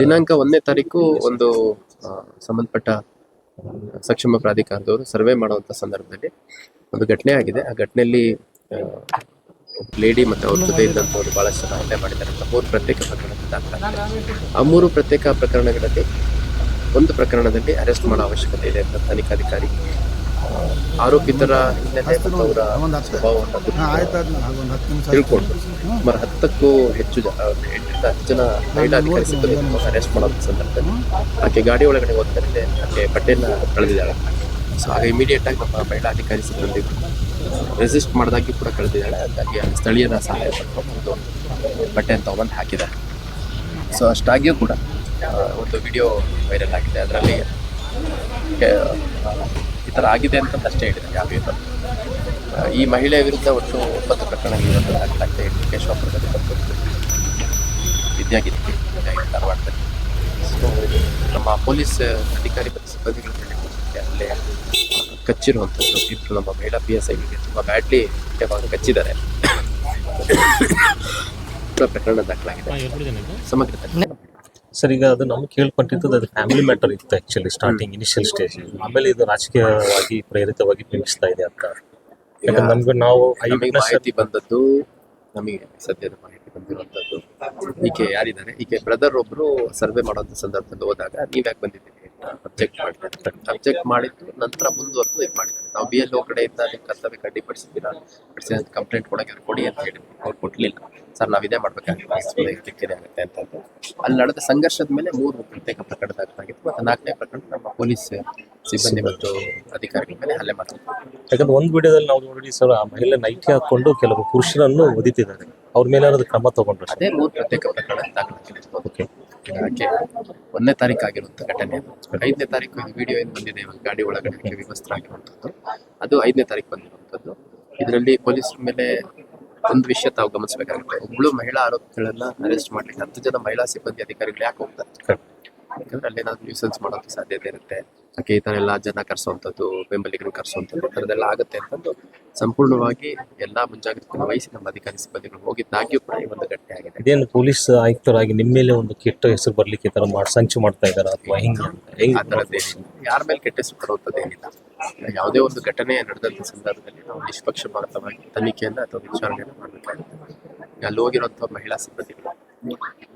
ದಿನಾಂಕ ಒಂದನೇ ತಾರೀಕು ಒಂದು ಸಂಬಂಧಪಟ್ಟ ಸಕ್ಷಮ ಪ್ರಾಧಿಕಾರದವರು ಸರ್ವೆ ಮಾಡುವಂತ ಸಂದರ್ಭದಲ್ಲಿ ಒಂದು ಘಟನೆ ಆಗಿದೆ. ಆ ಘಟನೆಯಲ್ಲಿ ಲೇಡಿ ಮತ್ತು ಅವ್ರ ಜೊತೆ ಇದ್ದಂಥವ್ರು ಬಹಳಷ್ಟು ಜನ ಹಲ್ಲೆ ಮಾಡಿದ್ದಾರೆ ಅಂತ ಮೂರು ಪ್ರತ್ಯೇಕ ಪ್ರಕರಣಗಳು ಆ ಮೂರು ಪ್ರತ್ಯೇಕ ಪ್ರಕರಣಗಳಲ್ಲಿ ಒಂದು ಪ್ರಕರಣದಲ್ಲಿ ಅರೆಸ್ಟ್ ಮಾಡೋ ಅವಶ್ಯಕತೆ ಇದೆ ಅಂತ ತನಿಖಾಧಿಕಾರಿ ಆರೋಪಿತರ ಹಿನ್ನೆಲೆ ಅವರ ಸ್ವಭಾವವನ್ನು ತಿಳ್ಕೊಂಡು ಸುಮಾರು ಹತ್ತಕ್ಕೂ ಹೆಚ್ಚು ಎಂಟರಿಂದ ಹತ್ತು ಜನ ಮಹಿಳಾ ಅಧಿಕಾರಿ ಸಿಬ್ಬಂದಿ ಅರೆಸ್ಟ್ ಮಾಡೋ ಸಂದರ್ಭದಲ್ಲಿ ಆಕೆ ಗಾಡಿ ಒಳಗಡೆ ಹೋಗ್ತಾರೆ ಆಕೆ ಬಟ್ಟೆಯನ್ನ ಕಳೆದಿದ್ದಾಳೆ. ಸೊ ಆಗ ಇಮಿಡಿಯೇಟ್ ಆಗಿ ನಮ್ಮ ಮಹಿಳಾ ಅಧಿಕಾರಿ ಸಿಬ್ಬಂದಿ ರೆಸಿಸ್ಟ್ ಮಾಡಿದಾಗಿ ಕೂಡ ಕಳೆದಿದ್ದಾಳೆ. ಹಾಗಾಗಿ ಸ್ಥಳೀಯರ ಸಹಾಯ ಪಡ್ಕೊಂಡು ಬಟ್ಟೆಯನ್ನು ತಗೊಂಡು ಹಾಕಿದ್ದಾರೆ. ಸೊ ಅಷ್ಟಾಗಿಯೂ ಕೂಡ ಒಂದು ವಿಡಿಯೋ ವೈರಲ್ ಆಗಿದೆ. ಅದರಲ್ಲಿ ಈ ಥರ ಆಗಿದೆ ಅಂತ ಅಷ್ಟೇ ಹೇಳಿದ್ರು ಯಾವ ಇಲ್ಲ. ಈ ಮಹಿಳೆಯ ವಿರುದ್ಧ ಒಟ್ಟು ಒಂಬತ್ತು ಪ್ರಕರಣಗಳು ದಾಖಲಾಗಿದೆ ಕೇಶವಾಪುರದಲ್ಲಿ ಕೇಶವಪುರದಲ್ಲಿ ವಿದ್ಯಾಗಿರಿ ವಿದ್ಯಾಗಿರಿ ಧಾರವಾಡದಲ್ಲಿ. ಸೊ ನಮ್ಮ ಪೊಲೀಸ್ ಅಧಿಕಾರಿ ಮತ್ತು ಸಿಬ್ಬಂದಿಗಳು ಹೇಳಿಕೊಂಡಿದ್ದೆ ಅಲ್ಲೇ ಕಚ್ಚಿರುವಂಥದ್ದು. ಇಬ್ಬರು ನಮ್ಮ ಮಹಿಳಾ ಪಿ ಎಸ್ ಐಗೆ ತುಂಬ ಬ್ಯಾಡ್ಲಿ ಕಚ್ಚಿದ್ದಾರೆ. ಪ್ರಕರಣ ದಾಖಲಾಗಿದೆ. ಸಮಗ್ರ ಸರ್ ಈಗ ಅದು ನಮ್ಗೆ ಕೇಳ್ಕೊಂಡಿದ್ದು ಅದು ಫ್ಯಾಮಿಲಿ ಮ್ಯಾಟರ್ ಇತ್ತು ಆಕ್ಚುಲಿ ಸ್ಟಾರ್ಟಿಂಗ್ ಇನಿಷಿಯಲ್ ಸ್ಟೇಜ್ ಆಮೇಲೆ ಇದು ರಾಜಕೀಯವಾಗಿ ಪ್ರೇರಿತವಾಗಿ ಬಿಂಬಿಸ್ತಾ ಇದೆ ಅಂತ. ಯಾಕಂದ್ರೆ ನಮ್ಗೆ ನಾವು ಸತಿ ಮಾಹಿತಿ ಬಂದದ್ದು ನಮಗೆ ಸದ್ಯದ ಮಾಹಿತಿ ಬಂದಿರುವಂತದ್ದು. ಈಕೆ ಯಾರಿದ್ದಾರೆ? ಈಕೆ ಬ್ರದರ್ ಒಬ್ರು ಸರ್ವೆ ಮಾಡುವಂತ ಸಂದರ್ಭದಲ್ಲಿ ಹೋದಾಗ ನೀವ್ ಯಾಕೆ ಬಂದಿದ್ದೀರಿ? ಅಬ್ಜೆಕ್ಟ್ ಮಾಡಿದ್ದಾರೆ ಅಬ್ಜೆಕ್ಟ್ ಮಾಡಿದ್ದು ನಂತರ ಮುಂದುವರೆದು ಇದು ಮಾಡಿದ್ದಾರೆ. ನಾವು ಬಿ ಎಲ್ ಒ ಕಡೆಯಿಂದ ನಿಮ್ಮ ಕರ್ತವ್ಯ ಅಡ್ಡಿಪಡಿಸಿದ್ದೀರಾ ಪಡಿಸಿದ ಕಂಪ್ಲೇಂಟ್ ಕೊಡಕ್ಕೆ ಅವ್ರು ಕೊಡಿ ಅಂತ ಹೇಳಿ ಅವ್ರು ಕೊಡ್ಲಿಲ್ಲ. ಸರ್ ನಾವು ಇದೇ ಮಾಡ್ಬೇಕಾಗುತ್ತೆ. ಕಿರಿಕಿರಿ ಆಗುತ್ತೆ ಅಂತ ಅಂದು. ಅಲ್ಲಿ ನಡೆದ ಸಂಘರ್ಷದ ಮೇಲೆ ಮೂರು ಪ್ರತ್ಯೇಕ ಪ್ರಕರಣ ದಾಖಲಾಗಿತ್ತು ಮತ್ತು ನಾಲ್ಕನೇ ಪ್ರಕರಣ ನಮ್ಮ ಪೊಲೀಸ್ ಸಿಬ್ಬಂದಿ ಮತ್ತು ಅಧಿಕಾರಿಗಳ ಮೇಲೆ ಹಲ್ಲೆ ಮಾಡ್ತಾರೆ ಯಾಕಂದ್ರೆ ಒಂದು ವಿಡಿಯೋದಲ್ಲಿ ನಾವು ನೋಡಿ ಸರ್ ಆ ಮಹಿಳೆ ನೈಟಿ ಹಾಕೊಂಡು ಕೆಲವು ಪುರುಷರನ್ನು ಒದಿತಿದ್ದಾರೆ. ಅವ್ರ ಮೇಲೆ ಏನಾದ್ರು ಕ್ರಮ ತಗೊಂಡ್ರು ಅದೇ ಮೂರು ಪ್ರತ್ಯೇಕ ಪ್ರಕರಣ ದಾಖಲಾಗಿದೆ. ಓಕೆ ಯಾಕೆ ಒಂದನೇ ತಾರೀಕು ಘಟನೆ ಅದು. ಐದನೇ ತಾರೀಕು ವಿಡಿಯೋ ಏನು ಬಂದಿದೆ ಒಂದು ಗಾಡಿ ಒಳಗಡೆ ವಿವಸ್ತ್ರ ಅದು ಐದನೇ ತಾರೀಕು ಬಂದಿರುವಂಥದ್ದು ಇದರಲ್ಲಿ ಪೊಲೀಸರ ಮೇಲೆ ಒಂದು ವಿಷಯ ತಾವು ಗಮನಿಸಬೇಕಾಗುತ್ತೆ. ಒಬ್ಬಳು ಮಹಿಳಾ ಆರೋಪಿಗಳನ್ನ ಅರೆಸ್ಟ್ ಮಾಡ್ಲಿಕ್ಕೆ ಹತ್ತು ಜನ ಮಹಿಳಾ ಸಿಬ್ಬಂದಿ ಅಧಿಕಾರಿಗಳು ಯಾಕೆ ಹೋಗ್ತಾರೆ ಯಾಕಂದ್ರೆ ಅಲ್ಲಿ ಏನಾದ್ರು ನ್ಯೂಸೆನ್ಸ್ ಮಾಡೋಕೆ ಸಾಧ್ಯತೆ ಇರುತ್ತೆ. ಯಾಕೆ ಈ ತರ ಎಲ್ಲ ಜನ ಕರ್ಸೋವಂಥದ್ದು ಬೆಂಬಲಿಗರು ಕರ್ಸೋವಂಥದ್ದು ಈ ಥರದ್ದೆಲ್ಲ ಆಗುತ್ತೆ ಅಂತಂದು ಸಂಪೂರ್ಣವಾಗಿ ಎಲ್ಲಾ ಮುಂಜಾಗ್ರತೆ ವಹಿಸಿ ನಮ್ಮ ಅಧಿಕಾರಿ ಸಿಬ್ಬಂದಿಗಳು ಹೋಗಿದ್ದಾಗಿಯೂ ಕೂಡ ಈ ಒಂದು ಘಟನೆ ಆಗಿದೆ. ಇದೇನು ಪೊಲೀಸ್ ಆಯುಕ್ತರಾಗಿ ನಿಮ್ಮ ಮೇಲೆ ಒಂದು ಕೆಟ್ಟ ಹೆಸರು ಬರ್ಲಿಕ್ಕೆ ಈ ತರ ಮಾಡಿ ಸಂಚು ಮಾಡ್ತಾ ಇದ್ದಾರೆ ಅಥವಾ ಹಿಂಗೆ ಹೆಂಗ್ ಆ ಥರದ್ದೇನಿಲ್ಲ ಯಾರ ಮೇಲೆ ಕೆಟ್ಟ ಹೆಸರು ಬರುವಂಥದ್ದೇನಿಲ್ಲ ಯಾವುದೇ ಒಂದು ಘಟನೆ ನಡೆದಂಥ ಸಂದರ್ಭದಲ್ಲಿ ನಾವು ನಿಷ್ಪಕ್ಷಪಾತವಾಗಿ ತನಿಖೆಯನ್ನ ಅಥವಾ ವಿಚಾರಣೆಯನ್ನು ಮಾಡಬೇಕಾಗುತ್ತೆ. ಅಲ್ಲಿ ಹೋಗಿರುವಂಥ ಮಹಿಳಾ ಸಿಬ್ಬಂದಿಗಳು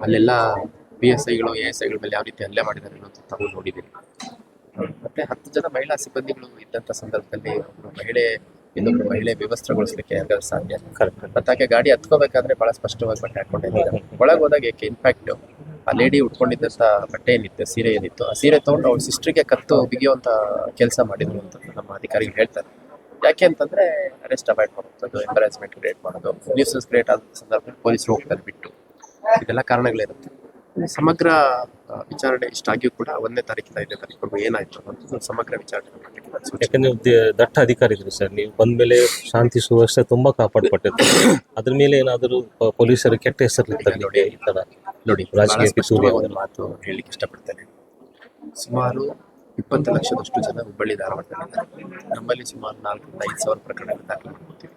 ಅಲ್ಲೆಲ್ಲ ಪಿ ಎಸ್ ಐಗಳು ಎ ಎಸ್ ಐಗಳ ಮೇಲೆ ಯಾವ ರೀತಿ ಹಲ್ಲೆ ಮಾಡಿದ್ದಾರೆ ಅನ್ನೋದು ತಾವು ನೋಡಿದ್ದೀರಿ. ಮತ್ತೆ ಹತ್ತು ಜನ ಮಹಿಳಾ ಸಿಬ್ಬಂದಿಗಳು ಇದ್ದಂಥ ಸಂದರ್ಭದಲ್ಲಿ ಒಬ್ಬರು ಮಹಿಳೆ ಇನ್ನೊಬ್ರು ಮಹಿಳೆ ವ್ಯವಸ್ಥೆಗೊಳಿಸ್ಲಿಕ್ಕೆ ಯಾಕಂದ್ರೆ ಸಾಧ್ಯ? ಮತ್ತೆ ಆಕೆ ಗಾಡಿ ಹತ್ಕೋಬೇಕಾದ್ರೆ ಬಹಳ ಸ್ಪಷ್ಟವಾಗಿ ಬಟ್ಟೆ ಹಾಕೊಂಡಿದ್ದಾರೆ ಒಳಗೆ ಹೋದಾಗ ಏಕೆ ಇನ್ಫ್ಯಾಕ್ಟ್ ಆ ಲೇಡಿ ಉಟ್ಕೊಂಡಿದ್ದಂತ ಬಟ್ಟೆ ಏನಿತ್ತು ಸೀರೆ ಏನಿತ್ತು? ಆ ಸೀರೆ ತಗೊಂಡು ಅವ್ರ ಸಿಸ್ಟ್ರಿಗೆ ಕತ್ತು ಬಿಗಿಯುವಂತ ಕೆಲಸ ಮಾಡಿದ್ರು ಅಂತ ನಮ್ಮ ಅಧಿಕಾರಿಗಳು ಹೇಳ್ತಾರೆ. ಯಾಕೆ ಅಂತಂದ್ರೆ ಅರೆಸ್ಟ್ ಅವಾಯ್ಡ್ ಮಾಡುವಂಥದ್ದು ಎಂಬರಾಸ್ಮೆಂಟ್ ಕ್ರಿಯೇಟ್ ಮಾಡೋದು. ನ್ಯೂಸಸ್ ಕ್ರಿಯೇಟ್ ಆದ ಸಂದರ್ಭದಲ್ಲಿ ಪೊಲೀಸರು ಹೋಗ್ತಾರೆ ಬಿಟ್ಟು. ಇದೆಲ್ಲ ಕಾರಣಗಳಿರುತ್ತೆ ಸಮಗ್ರ ವಿಚಾರಣೆ ಇಷ್ಟಾಗಿಯೂ ಕೂಡ ಒಂದನೇ ತಾರೀಕಿಂದ ಐದನೇ ತಾರೀಕು ಏನಾಯ್ತು ಅಂತ ಸಮಗ್ರ ವಿಚಾರಣೆ ಮಾಡ್ಲಿಕ್ಕೆ ನಾನು ಸೂಚನೆ. ಯಾಕಂದ್ರೆ ನೀವು ದ- ದಟ್ಟ ಅಧಿಕಾರಿ ಇದ್ರಿ ಸರ್ ನೀವು ಬಂದ್ಮೇಲೆ ಶಾಂತಿ ಸುವ್ಯವಸ್ಥೆ ತುಂಬಾ ಕಾಪಾಡ್ಪಟ್ಟಿತ್ತು ಅದ್ರ ಮೇಲೆ ಏನಾದರೂ ಪ- ಪೊಲೀಸರು ಕೆಟ್ಟ ಹೆಸರು ತರಲಿಕ್ಕೆ ಈ ತರ ನೋಡಿ ರಾಜಕೀಯ ಸೂರ್ಯ ಸ್ಪಷ್ಟವಾಗಿ ಒಂದು ಮಾತು ಹೇಳಲಿಕ್ಕೆ ಇಷ್ಟಪಡ್ತೇನೆ. ಸುಮಾರು ಇಪ್ಪತ್ತು ಲಕ್ಷದಷ್ಟು ಜನ ಹುಬ್ಬಳ್ಳಿ ಧಾರವಾಡದಲ್ಲಿದ್ದಾರೆ. ನಮ್ಮಲ್ಲಿ ಸುಮಾರು ನಾಲ್ಕರಿಂದ ಐದು ಸಾವಿರ ಪ್ರಕರಣಗಳು ದಾಖಲೆ ಮಾಡ್ಕೊತೀವಿ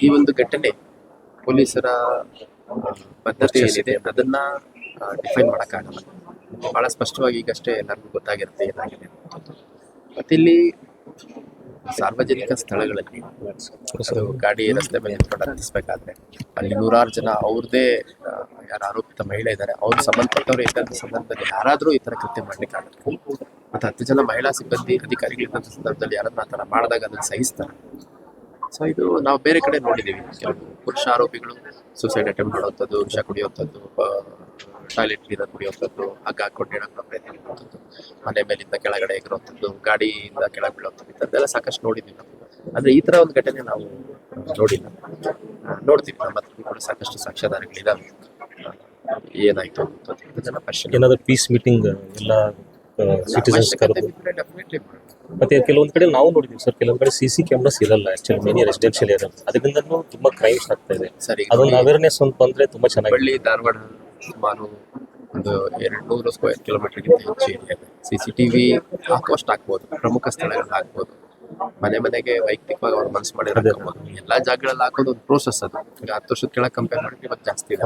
ಈ ಒಂದು ಘಟನೆ ಪೊಲೀಸರ ಆ, ಬದ್ಧತೆ ಏನಿದೆ ಅದನ್ನ ಡಿಫೈನ್ ಮಾಡೋಕ್ಕಾಗಲ್ಲ. ಬಹಳ ಸ್ಪಷ್ಟವಾಗಿ ಈಗಷ್ಟೇ ಎಲ್ಲರಿಗೂ ಗೊತ್ತಾಗಿರುತ್ತೆ ಏನಾಗಿದೆ ಮತ್ತು ಇಲ್ಲಿ ಸಾರ್ವಜನಿಕ ಸ್ಥಳಗಳಲ್ಲಿ ಗಾಡಿ ರಸ್ತೆ ಮೇಲೆ ನಿಂತ್ಕೊಂಡು ಹತ್ತಿಸ್ಬೇಕಾದ್ರೆ ಅಲ್ಲಿ ನೂರಾರು ಜನ ಅವ್ರದೇ ಯಾರು ಆರೋಪಿತ ಮಹಿಳೆ ಇದ್ದಾರೆ, ಅವ್ರ ಸಂಬಂಧಪಟ್ಟವ್ರು ಇದ್ದಂಥ ಸಂದರ್ಭದಲ್ಲಿ ಯಾರಾದರೂ ಈ ಥರ ಕೃತ್ಯ ಮಾಡ್ಲಿಕ್ಕೆ ಆಗುತ್ತೆ ಮತ್ತೆ ಹತ್ತು ಜನ ಮಹಿಳಾ ಸಿಬ್ಬಂದಿ ಅಧಿಕಾರಿಗಳಿದ್ದಂಥ ಸಂದರ್ಭದಲ್ಲಿ ಯಾರನ್ನ ಆ ಥರ ಮಾಡಿದಾಗ ಅದನ್ನು ಸಹಿಸ್ತಾರೆ? ಸೊ ಇದು ನಾವು ಬೇರೆ ಕಡೆ ನೋಡಿದ್ದೀವಿ ಕೆಲವು ಪುರುಷ ಆರೋಪಿಗಳು ಸುಸೈಡ್ ಅಟೆಂಪ್ಟ್ ಮಾಡುವಂಥದ್ದು, ವಿಷ ಕುಡಿಯುವಂಥದ್ದು ಟಾಯ್ಲೆಟ್ ನೀರನ್ನು ಕುಡಿಯುವಂಥದ್ದು ಹಗ್ಗ ಹಾಕೊಂಡು ಪ್ರಯತ್ನ ಮಾಡುವಂಥದ್ದು ಮನೆ ಮೇಲಿಂದ ಕೆಳಗಡೆ ಎಗರುವಂಥದ್ದು ಗಾಡಿಯಿಂದ ಕೆಳಗೆ ಬೀಳುವಂಥದ್ದು ಇಂಥದ್ದೆಲ್ಲ ಸಾಕಷ್ಟು ನೋಡಿದ್ದೀವಿ ನಾವು. ಅಂದ್ರೆ ಈ ಥರ ಒಂದು ಘಟನೆ ನಾವು ನೋಡಿಲ್ಲ. ನೋಡ್ತೀವಿ ನಮ್ಮ ಹತ್ರ ಕೂಡ ಸಾಕಷ್ಟು ಸಾಕ್ಷ್ಯಾಧಾರಗಳಿದಾವೆ. ಏನಾಯ್ತು ಜನ ಪರಿಶೀಲನೆ ಏನಾದ್ರು ಪೀಸ್ ಮೀಟಿಂಗ್ ಎಲ್ಲ ಸಿಟಿಸನ್ಸ್ ಮತ್ತೆ ಕೆಲವೊಂದು ಕಡೆ ನಾವು ನೋಡಿದೀವಿ ಸರ್. ಕೆಲವೊಂದು ಕಡೆ ಸಿ ಸಿ ಕ್ಯಾಮ್ರಾಸ್ ಇರಲ್ಲ ಆಕ್ಚುಲಿ ಮೇನಿ ರೆಸಿಡೆನ್ಷಿಯಲ್ ಏರಿಯಾ ಅದರಿಂದ ತುಂಬಾ ಕ್ರೈಮ್ಸ್ ಆಗ್ತಾ ಇದೆ. ಸರಿ ಅದೊಂದು ಅವೇರ್ನೆಸ್ ಒಂದು ಬಂದ್ರೆ ತುಂಬಾ ಚೆನ್ನಾಗಿ ಧಾರವಾಡ ಸುಮಾರು ಒಂದು ಎರಡು ನೂರು ಸ್ಕ್ವೇರ್ ಕಿಲೋಮೀಟರ್ಗಿಂತ ಹೆಚ್ಚು ಏರಿಯಾ ಇದೆ. ಸಿ ಸಿ ಟಿ ವಿ ಹಾಕುವಷ್ಟು ಹಾಕ್ಬೋದು ಪ್ರಮುಖ ಸ್ಥಳಗಳಲ್ಲಿ ಹಾಕ್ಬೋದು. ಮನೆ ಮನೆಗೆ ವೈಯಕ್ತಿಕವಾಗಿ ಅವ್ರು ಮನಸ್ಸು ಮಾಡಿ ಹಾಕ್ಬೋದು ಎಲ್ಲಾ ಜಾಗಗಳಲ್ಲಿ ಹಾಕೋದು ಒಂದು ಪ್ರೋಸೆಸ್ ಅದು. ಈಗ ಹತ್ತು ವರ್ಷದ ಕೆಳಗೆ ಕಂಪೇರ್ ಮಾಡಿದ್ರೆ ಇವತ್ತು ಜಾಸ್ತಿ ಇದೆ.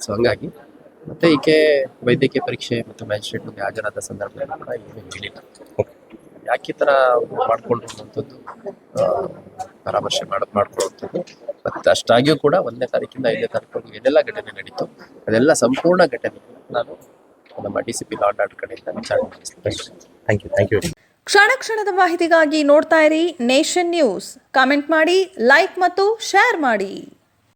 ಸೊ ಹಂಗಾಗಿ ಮತ್ತೆ ಈಕೆ ವೈದ್ಯಕೀಯ ಪರೀಕ್ಷೆ ಮತ್ತು ಮ್ಯಾಜಿಸ್ಟ್ರೇಟ್ ಮುಂದೆ ಹಾಜರಾದ ಸಂದರ್ಭದಲ್ಲಿ ಕೂಡ ಏನು ಹೇಳಿಲ್ಲ. ಯಾಕೆ ಈ ಥರ ಆ, ಪರಾಮರ್ಶೆ ಮಾಡ ಮಾಡ್ಕೊಳ್ಳುವಂಥದ್ದು. ಮತ್ತು ಅಷ್ಟಾಗಿಯೂ ಕೂಡ ಒಂದನೇ ತಾರೀಕಿಂದ ಐದನೇ ತಾರೀಕು ಏನೆಲ್ಲ ಘಟನೆ ನಡೀತು ಅದೆಲ್ಲ ಸಂಪೂರ್ಣ ಘಟನೆ ನಾನು ನಮ್ಮ D C P law and order ಕಡೆಯಿಂದ ವಿಚಾರಣೆ ಥ್ಯಾಂಕ್ ಯು ಥ್ಯಾಂಕ್ ಯು ಕ್ಷಣ ಕ್ಷಣದ ಮಾಹಿತಿಗಾಗಿ ನೋಡ್ತಾ ಇರಿ ನೇಷನ್ ನ್ಯೂಸ್. ಕಾಮೆಂಟ್ ಮಾಡಿ ಲೈಕ್ ಮತ್ತು ಶೇರ್ ಮಾಡಿ.